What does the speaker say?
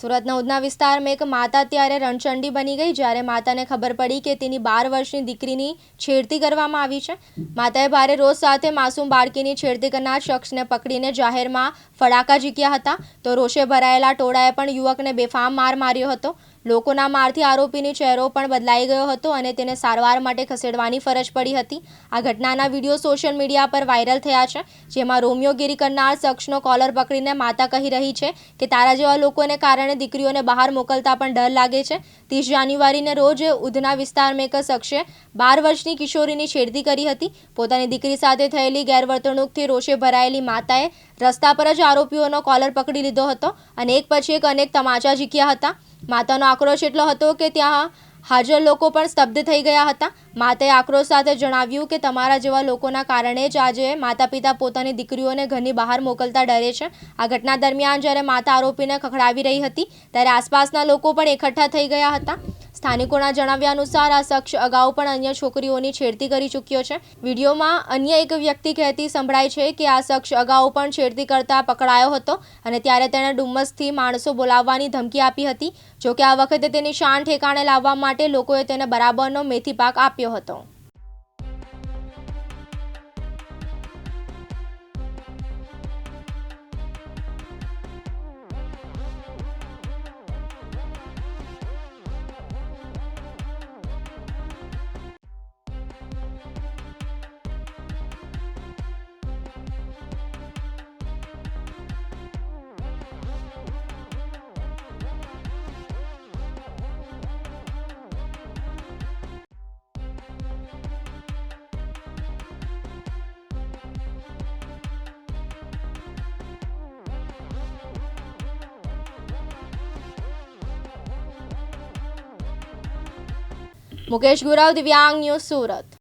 સુરતના ઉધના વિસ્તારમાં એક માતા ત્યારે રણચંડી બની ગઈ, જ્યારે માતાને ખબર પડી કે તેની બાર વર્ષની દીકરીની છેડતી કરવામાં આવી છે. માતાએ ભારે રોષ સાથે માસૂમ બાળકીની છેડતી કરનાર શખ્સને પકડીને જાહેરમાં ફડાકા ઝીક્યા હતા. તો રોષે ભરાયેલા ટોળાએ પણ યુવકને બેફામ માર માર્યો હતો. લોકોના મારથી આરોપીની ચહેરો પણ બદલાઈ ગયો હતો અને તેને સારવાર માટે ખસેડવાની ફરજ પડી હતી. આ ઘટનાના વીડિયો સોશિયલ મીડિયા પર વાયરલ થયા છે, જેમાં રોમિયોગીરી કરનાર શખ્સનો કોલર પકડીને માતા કહી રહી છે કે, તારા જેવા લોકોને કારણે દીકરીઓને બહાર મોકલતા પણ ડર લાગે છે. ત્રીસ જાન્યુઆરીને રોજ ઉધના વિસ્તારમાં એક શખ્સે બાર વર્ષની કિશોરીની છેડતી કરી હતી. પોતાની દીકરી સાથે થયેલી ગેરવર્તણૂકથી રોષે ભરાયેલી માતાએ રસ્તા પર જ આરોપીઓનો કોલર પકડી લીધો હતો અને એક પછી એક અનેક તમાચા ઝીક્યા હતા. માતાનો આક્રોશ એટલો હતો કે ત્યાં હાજર લોકો પણ સ્તબ્ધ થઈ ગયા હતા. માતાએ આક્રોશ સાથે જણાવ્યું કે તમારા જેવા લોકોના કારણે જ આજે માતા પિતા પોતાની દીકરીઓને ઘરની બહાર મોકલતા ડરે છે. આ ઘટના દરમિયાન જ્યારે માતા આરોપીને ખખડાવી રહી હતી, ત્યારે આસપાસના લોકો પણ એકઠા થઈ ગયા હતા. સ્થાનિકોના જણાવ્યા અનુસાર આ શખ્સ અગાઉ પણ અન્ય છોકરીઓની છેડતી કરી ચૂક્યો છે. વિડીયોમાં અન્ય એક વ્યક્તિ કહેતી સંભળાય છે કે આ શખ્સ અગાઉ પણ છેડતી કરતા પકડાયો હતો અને ત્યારે તેણે ડુમ્મસથી માણસો બોલાવવાની ધમકી આપી હતી. જોકે આ વખતે તેની શાન ઠેકાણે લાવવા માટે લોકોએ તેને બરાબરનો મેથી પાક આપ્યો હતો. મુકેશ ગુરવ દિવ્યાંગ ન્યૂઝ સુરત.